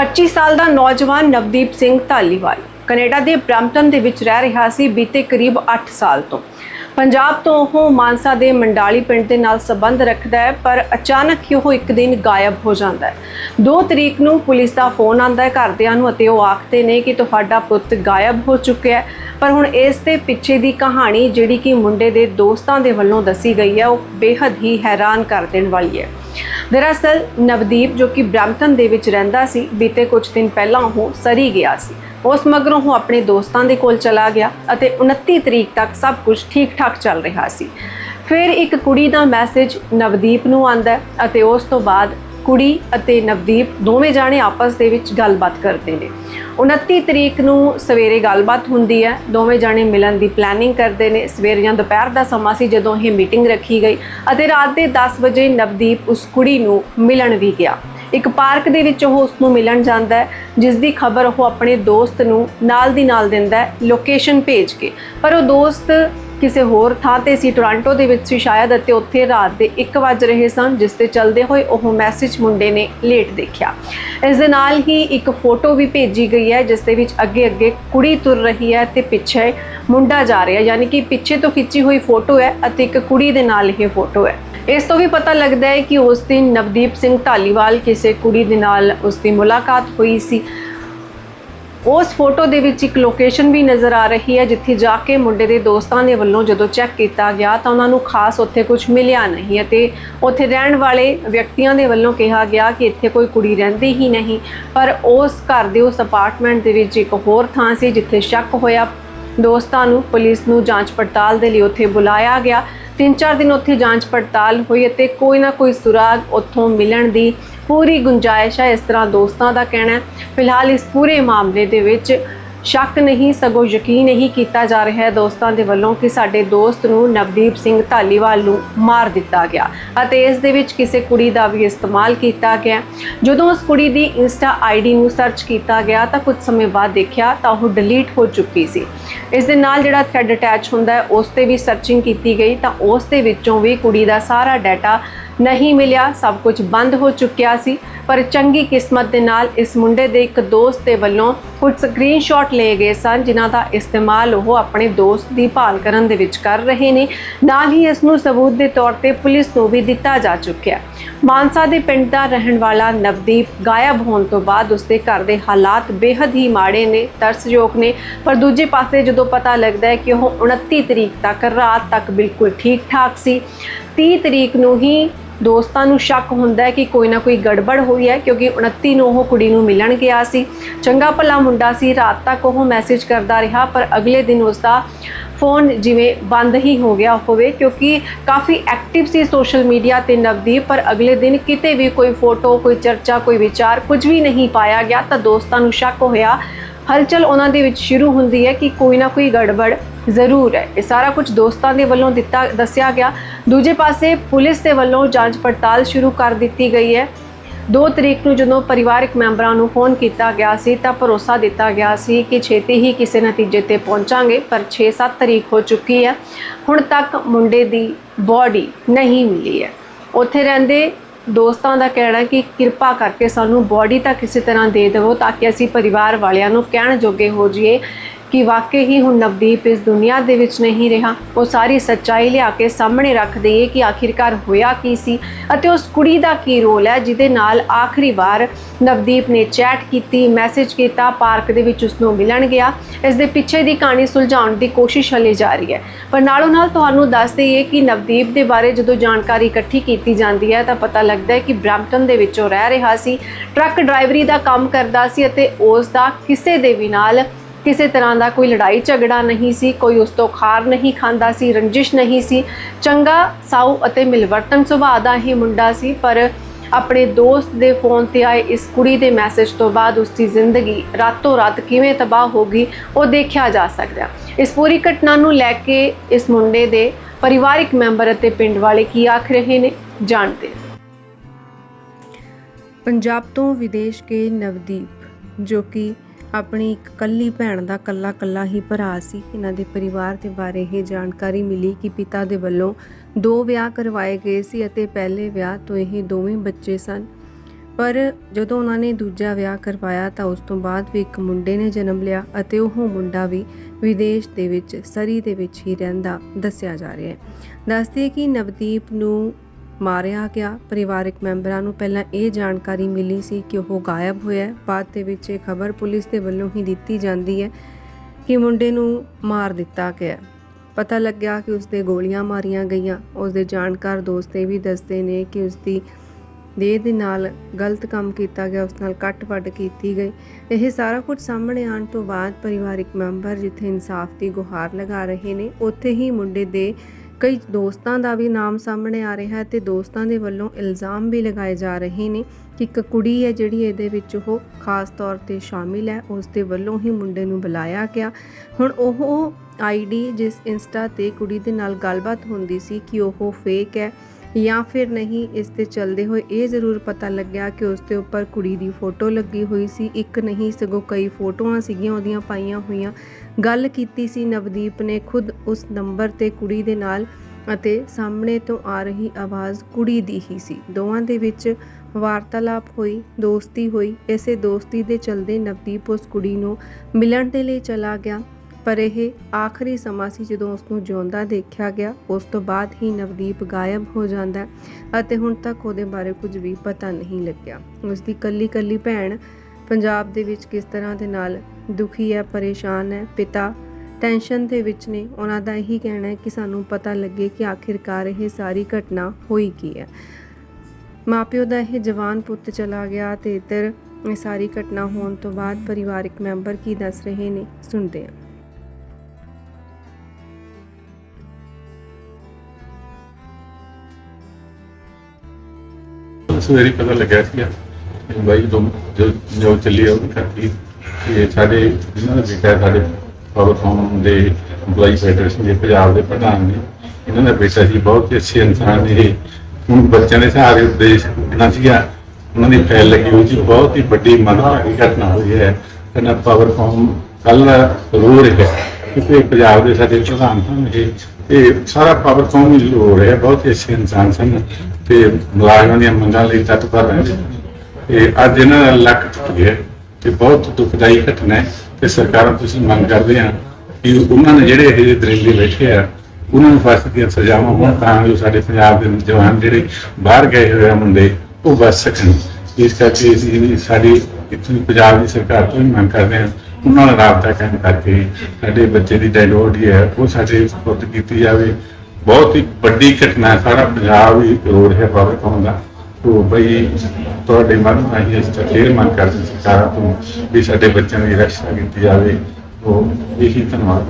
25 ਸਾਲ ਦਾ ਨੌਜਵਾਨ ਨਵਦੀਪ ਸਿੰਘ ਧਾਲੀਵਾਲ ਕੈਨੇਡਾ ਦੇ ਬ੍ਰੈਂਪਟਨ ਦੇ ਵਿੱਚ ਰਹਿ ਰਿਹਾ ਸੀ ਬੀਤੇ ਕਰੀਬ 8 ਸਾਲ ਤੋਂ। ਪੰਜਾਬ ਤੋਂ ਉਹ ਮਾਨਸਾ ਦੇ ਮੰਡਾਲੀ ਪਿੰਡ ਦੇ ਨਾਲ ਸੰਬੰਧ ਰੱਖਦਾ ਹੈ, ਪਰ ਅਚਾਨਕ ਹੀ ਉਹ ਇੱਕ ਦਿਨ ਗਾਇਬ ਹੋ ਜਾਂਦਾ ਹੈ। 2 ਤਰੀਕ ਨੂੰ ਪੁਲਿਸ ਦਾ ਫੋਨ ਆਉਂਦਾ ਹੈ ਘਰਦਿਆਂ ਨੂੰ ਅਤੇ ਉਹ ਆਖਦੇ ਨੇ ਕਿ ਤੁਹਾਡਾ ਪੁੱਤ ਗਾਇਬ ਹੋ ਚੁੱਕਿਆ ਹੈ, ਪਰ ਹੁਣ ਇਸ ਦੇ ਪਿੱਛੇ ਦੀ ਕਹਾਣੀ ਜਿਹੜੀ ਕਿ ਮੁੰਡੇ ਦੇ ਦੋਸਤਾਂ ਦੇ ਵੱਲੋਂ ਦੱਸੀ ਗਈ ਹੈ, ਉਹ ਬੇहद ਹੀ ਹੈਰਾਨ ਕਰ ਦੇਣ ਵਾਲੀ ਹੈ। ਦਰਅਸਲ, ਨਵਦੀਪ ਜੋ ਕਿ ਬ੍ਰੈਂਪਟਨ ਦੇ ਵਿੱਚ ਰਹਿੰਦਾ ਸੀ, ਬੀਤੇ ਕੁਝ ਦਿਨ ਪਹਿਲਾਂ ਉਹ ਸਰੀ ਗਿਆ ਸੀ। ਉਸ ਮਗਰੋਂ ਉਹ ਆਪਣੇ ਦੋਸਤਾਂ ਦੇ ਕੋਲ ਚਲਾ ਗਿਆ ਅਤੇ 29 ਤਰੀਕ ਤੱਕ ਸਭ ਕੁਝ ਠੀਕ ਠਾਕ ਚੱਲ ਰਿਹਾ ਸੀ। ਫਿਰ ਇੱਕ ਕੁੜੀ ਦਾ ਮੈਸੇਜ ਨਵਦੀਪ ਨੂੰ ਆਂਦਾ ਅਤੇ ਉਸ ਤੋਂ ਬਾਅਦ ਕੁੜੀ ਅਤੇ ਨਵਦੀਪ ਦੋਵੇਂ ਜਾਣੇ ਆਪਸ ਦੇ ਵਿੱਚ ਗੱਲਬਾਤ ਕਰਦੇ ਨੇ। 29 ਤਰੀਕ ਨੂੰ ਸਵੇਰੇ ਗੱਲਬਾਤ ਹੁੰਦੀ ਹੈ। ਦੋਵੇਂ ਜਾਣੇ ਮਿਲਣ ਦੀ ਪਲੈਨਿੰਗ ਕਰਦੇ ਨੇ। ਸਵੇਰ ਜਾਂ ਦੁਪਹਿਰ ਦਾ ਸਮਾਂ ਸੀ ਜਦੋਂ ਇਹ ਮੀਟਿੰਗ ਰੱਖੀ ਗਈ ਅਤੇ ਰਾਤ ਦੇ 10 ਵਜੇ ਨਵਦੀਪ ਉਸ ਕੁੜੀ ਨੂੰ ਮਿਲਣ ਵੀ ਗਿਆ। ਇੱਕ ਪਾਰਕ ਦੇ ਵਿੱਚ ਉਹ ਉਸ ਨੂੰ ਮਿਲਣ ਜਾਂਦਾ ਹੈ, ਜਿਸ ਦੀ ਖਬਰ ਉਹ ਆਪਣੇ ਦੋਸਤ ਨੂੰ ਨਾਲ ਦੀ ਨਾਲ ਦਿੰਦਾ ਹੈ, ਲੋਕੇਸ਼ਨ ਭੇਜ ਕੇ। ਪਰ ਉਹ ਦੋਸਤ ਕਿਸੇ ਹੋਰ ਥਾਂ ਤੇ ਸੀ ਟੋਰਾਂਟੋ ਦੇ ਵਿੱਚ ਸੀ ਸ਼ਾਇਦ, ਅਤੇ ਉੱਥੇ ਰਾਤ ਦੇ 1 ਵਜ ਰਹੇ ਸਨ, ਜਿਸ ਤੇ ਚੱਲਦੇ ਹੋਏ ਉਹ ਮੈਸੇਜ ਮੁੰਡੇ ਨੇ ਲੇਟ ਦੇਖਿਆ। ਇਸ ਦੇ ਨਾਲ ਹੀ ਇੱਕ ਫੋਟੋ ਵੀ ਭੇਜੀ ਗਈ ਹੈ, ਜਿਸ ਦੇ ਵਿੱਚ ਅੱਗੇ ਅੱਗੇ ਕੁੜੀ ਤੁਰ ਰਹੀ ਹੈ ਤੇ ਪਿੱਛੇ ਮੁੰਡਾ ਜਾ ਰਿਹਾ, ਯਾਨੀ ਕਿ ਪਿੱਛੇ ਤੋਂ ਖਿੱਚੀ ਹੋਈ ਫੋਟੋ ਹੈ ਅਤੇ ਇੱਕ ਕੁੜੀ ਦੇ ਨਾਲ ਇਹ ਫੋਟੋ ਹੈ। ਇਸ ਤੋਂ ਵੀ ਪਤਾ ਲੱਗਦਾ ਹੈ ਕਿ ਉਸ ਦਿਨ ਨਵਦੀਪ ਸਿੰਘ ਢਾਲੀਵਾਲ ਕਿਸੇ ਕੁੜੀ ਦੇ ਨਾਲ ਉਸ ਦੀ ਮੁਲਾਕਾਤ ਹੋਈ ਸੀ ਉਸ ਫੋਟੋ ਦੇ ਵਿੱਚ ਇੱਕ ਲੋਕੇਸ਼ਨ ਵੀ ਨਜ਼ਰ ਆ ਰਹੀ ਹੈ, ਜਿੱਥੇ ਜਾ ਕੇ ਮੁੰਡੇ ਦੇ ਦੋਸਤਾਂ ਦੇ ਵੱਲੋਂ ਜਦੋਂ ਚੈੱਕ ਕੀਤਾ ਗਿਆ ਤਾਂ ਉਹਨਾਂ ਨੂੰ ਖਾਸ ਉੱਥੇ ਕੁਝ ਮਿਲਿਆ ਨਹੀਂ ਅਤੇ ਉੱਥੇ ਰਹਿਣ ਵਾਲੇ ਵਿਅਕਤੀਆਂ ਦੇ ਵੱਲੋਂ ਕਿਹਾ ਗਿਆ ਕਿ ਇੱਥੇ ਕੋਈ ਕੁੜੀ ਰਹਿੰਦੀ ਹੀ ਨਹੀਂ। ਪਰ ਉਸ ਘਰ ਦੇ ਉਸ ਅਪਾਰਟਮੈਂਟ ਦੇ ਵਿੱਚ ਇੱਕ ਹੋਰ ਥਾਂ ਸੀ ਜਿੱਥੇ ਸ਼ੱਕ ਹੋਇਆ। ਦੋਸਤਾਂ ਨੂੰ ਪੁਲਿਸ ਨੂੰ ਜਾਂਚ ਪੜਤਾਲ ਦੇ ਲਈ ਉੱਥੇ ਬੁਲਾਇਆ ਗਿਆ। ਤਿੰਨ ਚਾਰ ਦਿਨ ਉੱਥੇ ਜਾਂਚ ਪੜਤਾਲ ਹੋਈ ਅਤੇ ਕੋਈ ਨਾ ਕੋਈ ਸੁਰਾਗ ਉੱਥੋਂ ਮਿਲਣ ਦੀ ਪੂਰੀ ਗੁੰਜਾਇਸ਼ ਹੈ, ਇਸ ਤਰ੍ਹਾਂ ਦੋਸਤਾਂ ਦਾ ਕਹਿਣਾ ਹੈ। ਫਿਲਹਾਲ ਇਸ ਪੂਰੇ ਮਾਮਲੇ ਦੇ ਵਿੱਚ ਸ਼ੱਕ ਨਹੀਂ, ਸਗੋਂ ਯਕੀਨ ਹੀ ਕੀਤਾ ਜਾ ਰਿਹਾ ਹੈ ਦੋਸਤਾਂ ਦੇ ਵੱਲੋਂ ਕਿ ਸਾਡੇ ਦੋਸਤ ਨੂੰ ਨਵਦੀਪ ਸਿੰਘ ਢਾਲੀਵਾਲ ਨੂੰ ਮਾਰ ਦਿੱਤਾ ਗਿਆ ਅਤੇ ਇਸ ਦੇ ਵਿੱਚ ਕਿਸੇ ਕੁੜੀ ਦਾ ਵੀ ਇਸਤੇਮਾਲ ਕੀਤਾ ਗਿਆ। ਜਦੋਂ ਉਸ ਕੁੜੀ ਦੀ ਇੰਸਟਾ ਆਈਡੀ ਨੂੰ ਸਰਚ ਕੀਤਾ ਗਿਆ ਤਾਂ ਕੁਝ ਸਮੇਂ ਬਾਅਦ ਦੇਖਿਆ ਤਾਂ ਉਹ ਡਿਲੀਟ ਹੋ ਚੁੱਕੀ ਸੀ। ਇਸ ਦੇ ਨਾਲ ਜਿਹੜਾ ਥ੍ਰੈਡ ਅਟੈਚ ਹੁੰਦਾ ਹੈ, ਉਸ ਤੇ ਵੀ ਸਰਚਿੰਗ ਕੀਤੀ ਗਈ ਤਾਂ ਉਸ ਦੇ ਵਿੱਚੋਂ ਵੀ ਕੁੜੀ ਦਾ ਸਾਰਾ ਡਾਟਾ ਨਹੀਂ ਮਿਲਿਆ, ਸਭ ਕੁਝ ਬੰਦ ਹੋ ਚੁੱਕਿਆ ਸੀ। ਪਰ ਚੰਗੀ ਕਿਸਮਤ ਦੇ ਨਾਲ ਇਸ ਮੁੰਡੇ ਦੇ ਇੱਕ ਦੋਸਤ ਦੇ ਵੱਲੋਂ ਕੁਝ ਸਕਰੀਨਸ਼ਾਟ ਲਏ ਗਏ ਸਨ, ਜਿਨ੍ਹਾਂ ਦਾ ਇਸਤੇਮਾਲ ਉਹ ਆਪਣੇ ਦੋਸਤ ਦੀ ਭਾਲ ਕਰਨ ਦੇ ਵਿੱਚ ਕਰ ਰਹੇ ਨੇ। ਨਾਲ ਹੀ ਇਸ ਨੂੰ ਸਬੂਤ ਦੇ ਤੌਰ ਤੇ ਪੁਲਿਸ ਨੂੰ ਵੀ ਦਿੱਤਾ ਜਾ ਚੁੱਕਿਆ ਮਾਨਸਾ ਦੇ ਪਿੰਡ ਦਾ ਰਹਿਣ ਵਾਲਾ ਨਵਦੀਪ ਗਾਇਬ ਹੋਣ ਤੋਂ ਬਾਅਦ ਉਸਦੇ ਘਰ ਦੇ ਹਾਲਾਤ ਬੇहद ਹੀ ਮਾੜੇ ਨੇ, ਤਰਸਯੋਗ ਨੇ। ਪਰ ਦੂਜੇ ਪਾਸੇ ਜਦੋਂ ਪਤਾ ਲੱਗਦਾ ਹੈ ਕਿ ਉਹ 29 ਤਰੀਕ ਤੱਕ ਰਾਤ ਤੱਕ ਬਿਲਕੁਲ ਠੀਕ ਠਾਕ ਸੀ 30 ਤਰੀਕ ਨੂੰ ਹੀ ਦੋਸਤਾਂ ਨੂੰ ਸ਼ੱਕ ਹੁੰਦਾ ਹੈ ਕਿ ਕੋਈ ਨਾ ਕੋਈ ਗੜਬੜ ਹੋਈ ਹੈ, ਕਿਉਂਕਿ 29 ਨੂੰ ਉਹ ਕੁੜੀ ਨੂੰ ਮਿਲਣ ਗਿਆ ਸੀ। ਚੰਗਾ ਭਲਾ ਮੁੰਡਾ ਸੀ, ਰਾਤ ਤੱਕ ਉਹ ਮੈਸੇਜ ਕਰਦਾ ਰਿਹਾ, ਪਰ ਅਗਲੇ ਦਿਨ ਉਸ ਦਾ ਫੋਨ ਜਿਵੇਂ ਬੰਦ ਹੀ ਹੋ ਗਿਆ ਹੋਵੇ, ਕਿਉਂਕਿ ਕਾਫੀ ਐਕਟਿਵ ਸੀ ਸੋਸ਼ਲ ਮੀਡੀਆ ਤੇ ਨਵਦੀਪ, ਪਰ ਅਗਲੇ ਦਿਨ ਕਿਤੇ ਵੀ ਕੋਈ ਫੋਟੋ ਕੋਈ ਚਰਚਾ, ਕੋਈ ਵਿਚਾਰ ਕੁਝ ਵੀ ਨਹੀਂ ਪਾਇਆ ਗਿਆ, ਤਾਂ ਦੋਸਤਾਂ ਨੂੰ ਸ਼ੱਕ ਹੋਇਆ ਹਲਚਲ ਉਹਨਾਂ ਦੇ ਵਿੱਚ ਸ਼ੁਰੂ ਹੁੰਦੀ ਹੈ ਕਿ ਕੋਈ ਨਾ ਕੋਈ ਗੜਬੜ ਜ਼ਰੂਰ ਹੈ। ਇਹ ਸਾਰਾ ਕੁਝ ਦੋਸਤਾਂ ਦੇ ਵੱਲੋਂ ਦਿੱਤਾ, ਦੱਸਿਆ ਗਿਆ। ਦੂਜੇ ਪਾਸੇ ਪੁਲਿਸ ਦੇ ਵੱਲੋਂ ਜਾਂਚ ਪੜਤਾਲ ਸ਼ੁਰੂ ਕਰ ਦਿੱਤੀ ਗਈ ਹੈ। 2 ਤਰੀਕ ਨੂੰ ਜਦੋਂ ਪਰਿਵਾਰਕ ਮੈਂਬਰਾਂ ਨੂੰ ਫੋਨ ਕੀਤਾ ਗਿਆ ਸੀ ਤਾਂ ਭਰੋਸਾ ਦਿੱਤਾ ਗਿਆ ਸੀ ਕਿ ਛੇਤੀ ਹੀ ਕਿਸੇ ਨਤੀਜੇ ਤੇ ਪਹੁੰਚਾਂਗੇ, ਪਰ 6-7 ਤਰੀਕ ਹੋ ਚੁੱਕੀ ਹੈ। ਹੁਣ ਤੱਕ ਮੁੰਡੇ ਦੀ ਬਾਡੀ ਨਹੀਂ ਮਿਲੀ ਹੈ। ਉੱਥੇ ਰਹਿੰਦੇ ਦੋਸਤਾਂ ਦਾ ਕਹਿਣਾ ਕਿ ਕਿਰਪਾ ਕਰਕੇ ਸਾਨੂੰ ਬੋਡੀ ਤਾਂ ਕਿਸੇ ਤਰ੍ਹਾਂ ਦੇ ਦਿਵੋ ਤਾਂ ਕਿ ਅਸੀਂ ਪਰਿਵਾਰ ਵਾਲਿਆਂ ਨੂੰ ਕਹਿਣ ਜੋਗੇ ਹੋ ਜਾਈਏ। ਕਿ ਵਾਕਈ ਹੀ ਹੁਣ ਨਵਦੀਪ ਇਸ ਦੁਨੀਆ ਦੇ ਵਿੱਚ ਨਹੀਂ ਰਿਹਾ। ਉਹ ਸਾਰੀ ਸੱਚਾਈ ਲਿਆ ਕੇ ਸਾਹਮਣੇ ਰੱਖ ਦਈਏ ਕਿ ਆਖਿਰਕਾਰ ਹੋਇਆ ਕੀ ਸੀ ਅਤੇ ਉਸ ਕੁੜੀ ਦਾ ਕੀ ਰੋਲ ਹੈ, ਜਿਹਦੇ ਨਾਲ ਆਖਰੀ ਵਾਰ ਨਵਦੀਪ ਨੇ ਚੈਟ ਕੀਤੀ, ਮੈਸੇਜ ਕੀਤਾ, ਪਾਰਕ ਦੇ ਵਿੱਚ ਉਸ ਨੂੰ ਮਿਲਣ ਗਿਆ। ਇਸ ਦੇ ਪਿੱਛੇ ਦੀ ਕਹਾਣੀ ਸੁਲਝਾਉਣ ਦੀ ਕੋਸ਼ਿਸ਼ ਹਲੇ ਜਾਰੀ ਹੈ। ਪਰ ਨਾਲੋਂ ਨਾਲ ਤੁਹਾਨੂੰ ਦੱਸ ਦਈਏ ਕਿ ਨਵਦੀਪ ਦੇ ਬਾਰੇ ਜਦੋਂ ਜਾਣਕਾਰੀ ਇਕੱਠੀ ਕੀਤੀ ਜਾਂਦੀ ਹੈ, ਤਾਂ ਪਤਾ ਲੱਗਦਾ ਹੈ ਕਿ ਬ੍ਰੈਂਪਟਨ ਦੇ ਵਿੱਚੋਂ ਰਹਿ ਰਿਹਾ ਸੀ। ਟਰੱਕ ਡਰਾਈਵਰੀ ਦਾ ਕੰਮ ਕਰਦਾ ਸੀ ਅਤੇ ਉਸ ਦਾ ਕਿਸੇ ਦੇ ਵੀ ਨਾਲ ਕਿਸੇ ਤਰ੍ਹਾਂ ਦਾ ਕੋਈ ਲੜਾਈ ਝਗੜਾ ਨਹੀਂ ਸੀ, ਕੋਈ ਉਸ ਤੋਂ ਖਾਰ ਨਹੀਂ ਖਾਂਦਾ ਸੀ, ਰੰਜਿਸ਼ ਨਹੀਂ ਸੀ। ਚੰਗਾ ਸਾਊ ਅਤੇ ਮਿਲਵਰਤਨ ਸੁਭਾਅ ਦਾ ਹੀ ਮੁੰਡਾ ਸੀ, ਪਰ ਆਪਣੇ ਦੋਸਤ ਦੇ ਫੋਨ ਤੇ ਆਏ ਇਸ ਕੁੜੀ ਦੇ ਮੈਸੇਜ ਤੋਂ ਬਾਅਦ ਉਸ ਦੀ ਜ਼ਿੰਦਗੀ ਰਾਤੋਂ ਰਾਤ ਕਿਵੇਂ ਤਬਾਹ ਹੋ ਗਈ, ਉਹ ਦੇਖਿਆ ਜਾ ਸਕਦਾ। ਇਸ ਪੂਰੀ ਘਟਨਾ ਨੂੰ ਲੈ ਕੇ ਇਸ ਮੁੰਡੇ ਦੇ ਪਰਿਵਾਰਿਕ ਮੈਂਬਰ ਅਤੇ ਪਿੰਡ ਵਾਲੇ ਕੀ ਆਖ ਰਹੇ ਨੇ, ਜਾਣਦੇ ਪੰਜਾਬ ਤੋਂ ਵਿਦੇਸ਼ ਗਏ ਨਵਦੀਪ, ਜੋ ਕਿ ਆਪਣੀ ਇੱਕ ਕੱਲੀ ਭੈਣ ਦਾ ਕੱਲਾ ਕੱਲਾ ਹੀ ਭਰਾ ਸੀ। ਇਹਨਾਂ ਦੇ ਪਰਿਵਾਰ ਦੇ ਬਾਰੇ ਇਹ ਜਾਣਕਾਰੀ ਮਿਲੀ ਕਿ ਪਿਤਾ ਦੇ ਵੱਲੋਂ ਦੋ ਵਿਆਹ ਕਰਵਾਏ ਗਏ ਸੀ ਅਤੇ ਪਹਿਲੇ ਵਿਆਹ ਤੋਂ ਇਹ ਦੋਵੇਂ ਬੱਚੇ ਸਨ। ਪਰ ਜਦੋਂ ਉਹਨਾਂ ਨੇ ਦੂਜਾ ਵਿਆਹ ਕਰਵਾਇਆ ਤਾਂ ਉਸ ਤੋਂ ਬਾਅਦ ਵੀ ਇੱਕ ਮੁੰਡੇ ਨੇ ਜਨਮ ਲਿਆ ਅਤੇ ਉਹ ਮੁੰਡਾ ਵੀ ਵਿਦੇਸ਼ ਦੇ ਵਿੱਚ, ਸਰੀ ਦੇ ਵਿੱਚ ਹੀ ਰਹਿੰਦਾ ਦੱਸਿਆ ਜਾ ਰਿਹਾ ਹੈ। ਦੱਸਦੇ ਕਿ ਨਵਦੀਪ ਨੂੰ ਮਾਰਿਆ ਗਿਆ। ਪਰਿਵਾਰਕ ਮੈਂਬਰਾਂ ਨੂੰ ਪਹਿਲਾਂ ਇਹ ਜਾਣਕਾਰੀ ਮਿਲੀ ਸੀ ਕਿ ਉਹ ਗਾਇਬ ਹੋਇਆ ਹੈ। ਬਾਅਦ ਦੇ ਵਿੱਚ ਇਹ ਖਬਰ ਪੁਲਿਸ ਦੇ ਵੱਲੋਂ ਹੀ ਦਿੱਤੀ ਜਾਂਦੀ ਹੈ ਕਿ ਮੁੰਡੇ ਨੂੰ ਮਾਰ ਦਿੱਤਾ ਗਿਆ ਪਤਾ ਲੱਗਿਆ ਕਿ ਉਸਦੇ ਗੋਲੀਆਂ ਮਾਰੀਆਂ ਗਈਆਂ। ਉਸਦੇ ਜਾਣਕਾਰ ਦੋਸਤ ਇਹ ਵੀ ਦੱਸਦੇ ਨੇ ਕਿ ਉਸਦੀ ਦੇਹ ਦੇ ਨਾਲ ਗਲਤ ਕੰਮ ਕੀਤਾ ਗਿਆ। ਉਸ ਨਾਲ ਕੱਟ ਵੱਢ ਕੀਤੀ ਗਈ। ਇਹ ਸਾਰਾ ਕੁਝ ਸਾਹਮਣੇ ਆਉਣ ਤੋਂ ਬਾਅਦ ਪਰਿਵਾਰਿਕ ਮੈਂਬਰ ਜਿੱਥੇ ਇਨਸਾਫ ਦੀ ਗੁਹਾਰ ਲਗਾ ਰਹੇ ਨੇ, ਉੱਥੇ ਹੀ ਮੁੰਡੇ ਦੇ ਕਈ ਦੋਸਤਾਂ ਦਾ ਵੀ ਨਾਮ ਸਾਹਮਣੇ ਆ ਰਿਹਾ ਹੈ ਤੇ ਦੋਸਤਾਂ ਦੇ ਵੱਲੋਂ ਇਲਜ਼ਾਮ ਵੀ ਲਗਾਏ ਜਾ ਰਹੇ ਨੇ ਕਿ ਇੱਕ ਕੁੜੀ ਹੈ ਜਿਹੜੀ ਇਹਦੇ ਵਿੱਚ ਉਹ ਖਾਸ ਤੌਰ ਤੇ ਸ਼ਾਮਿਲ ਹੈ, ਉਸ ਦੇ ਵੱਲੋਂ ਹੀ ਮੁੰਡੇ ਨੂੰ ਬੁਲਾਇਆ ਗਿਆ। ਹੁਣ ਉਹ ਆਈਡੀ ਜਿਸ ਇੰਸਟਾ ਤੇ ਕੁੜੀ ਦੇ ਨਾਲ ਗੱਲਬਾਤ ਹੁੰਦੀ ਸੀ ਕਿ ਉਹ ਫੇਕ ਹੈ ਜਾਂ ਫਿਰ ਨਹੀਂ, ਇਸ ਤੇ ਚੱਲਦੇ ਹੋਏ ਇਹ ਜ਼ਰੂਰ ਪਤਾ ਲੱਗਿਆ ਕਿ ਉਸ ਦੇ ਉੱਪਰ ਕੁੜੀ ਦੀ ਫੋਟੋ ਲੱਗੀ ਹੋਈ ਸੀ। ਇੱਕ ਨਹੀਂ, ਸਗੋਂ ਕਈ ਫੋਟੋਆਂ ਸੀਗੀਆਂ, ਉਹਦੀਆਂ ਪਾਈਆਂ ਹੋਈਆਂ। ਗੱਲ ਕੀਤੀ ਸੀ ਨਵਦੀਪ ਨੇ ਖੁਦ ਉਸ ਨੰਬਰ ਤੇ ਕੁੜੀ ਦੇ ਨਾਲ ਅਤੇ ਸਾਹਮਣੇ ਤੋਂ ਆ ਰਹੀ ਆਵਾਜ਼ ਕੁੜੀ ਦੀ ਹੀ ਸੀ। ਦੋਵਾਂ ਦੇ ਵਿੱਚ ਵਾਰਤਾਲਾਪ ਹੋਈ, ਦੋਸਤੀ ਹੋਈ। ਇਸੇ ਦੋਸਤੀ ਦੇ ਚਲਦੇ ਨਵਦੀਪ ਉਸ ਕੁੜੀ ਨੂੰ ਮਿਲਣ ਦੇ ਲਈ ਚਲਾ ਗਿਆ। ਪਰ ਇਹ ਆਖਰੀ ਸਮਾਂ ਸੀ ਜਦੋਂ ਉਸ ਨੂੰ ਜਿਉਂਦਾ ਦੇਖਿਆ ਗਿਆ। ਉਸ ਤੋਂ ਬਾਅਦ ਹੀ ਨਵਦੀਪ ਗਾਇਬ ਹੋ ਜਾਂਦਾ ਅਤੇ ਹੁਣ ਤੱਕ ਉਹਦੇ ਬਾਰੇ ਕੁਝ ਵੀ ਪਤਾ ਨਹੀਂ ਲੱਗਿਆ। ਉਸ ਦੀ ਕੱਲੀ ਕੱਲੀ ਭੈਣ ਪੰਜਾਬ ਦੇ ਵਿੱਚ ਕਿਸ ਤਰ੍ਹਾਂ ਦੇ ਨਾਲ ਦੁਖੀ ਹੈ, ਪਰੇਸ਼ਾਨ ਹੈ, ਪਿਤਾ ਟੈਨਸ਼ਨ ਦੇ ਵਿੱਚ ਨੇ, ਉਹਨਾਂ ਦਾ ਇਹੀ ਕਹਿਣਾ ਹੈ ਕਿ ਸਾਨੂੰ ਪਤਾ ਲੱਗੇ ਕਿ ਆਖਿਰਕਾਰ ਇਹ ਸਾਰੀ ਘਟਨਾ ਹੋਈ ਕੀ ਹੈ। ਮਾਪਿਓ ਦਾ ਇਹ ਜਵਾਨ ਪੁੱਤ ਚਲਾ ਗਿਆ ਤੇ ਇੱਧਰ ਇਹ ਸਾਰੀ ਘਟਨਾ ਹੋਣ ਤੋਂ ਬਾਅਦ ਪਰਿਵਾਰਕ ਮੈਂਬਰ ਕੀ ਦੱਸ ਰਹੇ ਨੇ, ਸੁਣਦੇ ਹਾਂ। ਸਵੇਰੇ ਪਤਾ ਲੱਗਿਆ ਸੀ ਬਾਈ ਜੋ ਜੋ ਚੱਲੀ ਆ ਉਹ ਕਰਦੀ ਕਿ ਸਾਡੇ ਇਹਨਾਂ ਦਾ ਬੇਟਾ ਸਾਡੇ ਪਾਵਰ ਦੇ EMPLOYE ਫੈਡਰੇਸ਼ਨ ਦੇ ਪੰਜਾਬ ਦੇ ਪ੍ਰਧਾਨ ਨੇ, ਇਹਨਾਂ ਦਾ ਬੇਟਾ ਸੀ, ਬਹੁਤ ਹੀ ਅੱਛੇ ਇਨਸਾਨ ਨੇ ਇਹ। ਹੁਣ ਬੱਚਿਆਂ ਦੇ ਸਾਰੇ ਉਪਦੇਸ਼ ਨਾ ਸੀਗਾ, ਉਹਨਾਂ ਦੀ ਫੈਲ ਲੱਗੀ ਹੋਈ ਸੀ, ਬਹੁਤ ਹੀ ਵੱਡੀ ਮੰਦਭਾਗੀ ਘਟਨਾ ਹੋਈ ਹੈ। ਕਹਿੰਦਾ ਪਾਵਰ ਫਾਰਮ ਕੱਲ ਰੋ ਰਿਹਾ ਕਿਉਂਕਿ ਪੰਜਾਬ ਦੇ ਸਾਡੇ ਪ੍ਰਧਾਨ ਸਨ ਇਹ ਇਹ ਸਾਰਾ ਪਾਵਰ ਫਾਰਮ ਹੀ ਰੋ ਰਿਹਾ, ਬਹੁਤ ਅੱਛੇ ਇਨਸਾਨ ਸਨ ਤੇ ਮੁਲਾਜ਼ਮਾਂ ਦੀਆਂ ਮੰਗਾਂ ਲਈ ਤਤਪਰ ਰਹਿੰਦੇ ਸਨ। ਤੇ ਅੱਜ ਇਹਨਾਂ ਦਾ ਲੱਕ ਟੁੱਟ ਗਿਆ ਤੇ ਬਹੁਤ ਦੁਖਦਾਈ ਘਟਨਾ ਹੈ ਤੇ ਸਰਕਾਰਾਂ ਤੋਂ ਮੰਗ ਕਰਦੇ ਹਾਂ ਕਿ ਉਹਨਾਂ ਨੇ ਜਿਹੜੇ ਇਹ ਜਿਹੇ ਦਰਿੰਦੇ ਬੈਠੇ ਆ, ਉਹਨਾਂ ਨੂੰ ਫਾਂਸੀ ਦੀਆਂ ਸਜ਼ਾਵਾਂ ਹੋਣ ਤਾਂ ਜੋ ਸਾਡੇ ਪੰਜਾਬ ਦੇ ਜਵਾਨ ਜਿਹੜੇ ਬਾਹਰ ਗਏ ਹੋਏ ਆ ਮੁੰਡੇ, ਉਹ ਬਚ ਸਕਣ ਇਸ ਕਰਕੇ ਅਸੀਂ ਸਾਡੀ, ਇੱਥੋਂ ਦੀ ਪੰਜਾਬ ਦੀ ਸਰਕਾਰ ਤੋਂ ਵੀ ਮੰਗ ਕਰਦੇ ਹਾਂ ਉਹਨਾਂ ਨਾਲ ਰਾਬਤਾ ਕਾਇਮ ਕਰਕੇ ਸਾਡੇ ਬੱਚੇ ਦੀ ਡੈਡ ਹੈ ਉਹ ਸਾਡੇ ਸਪੁਰਦ ਕੀਤੀ ਜਾਵੇ। ਬਹੁਤ ਹੀ ਵੱਡੀ ਘਟਨਾ ਸਾਰਾ ਪੰਜਾਬ ਹੀ ਰੋ ਰਿਹਾ ਬਾਬਾ ਕੌਣ ਦਾ। ਤੋ ਬਈ ਤੁਹਾਡੇ ਮਨ ਆਈ ਇਸ ਤੇ ਫੇਰ ਮੰਗ ਕਰਦੇ ਸਰਕਾਰਾਂ ਤੋਂ ਵੀ ਸਾਡੇ ਬੱਚਿਆਂ ਦੀ ਰੱਖਿਆ ਕੀਤੀ ਜਾਵੇ। ਉਹ ਇਹੀ ਧੰਨਵਾਦ।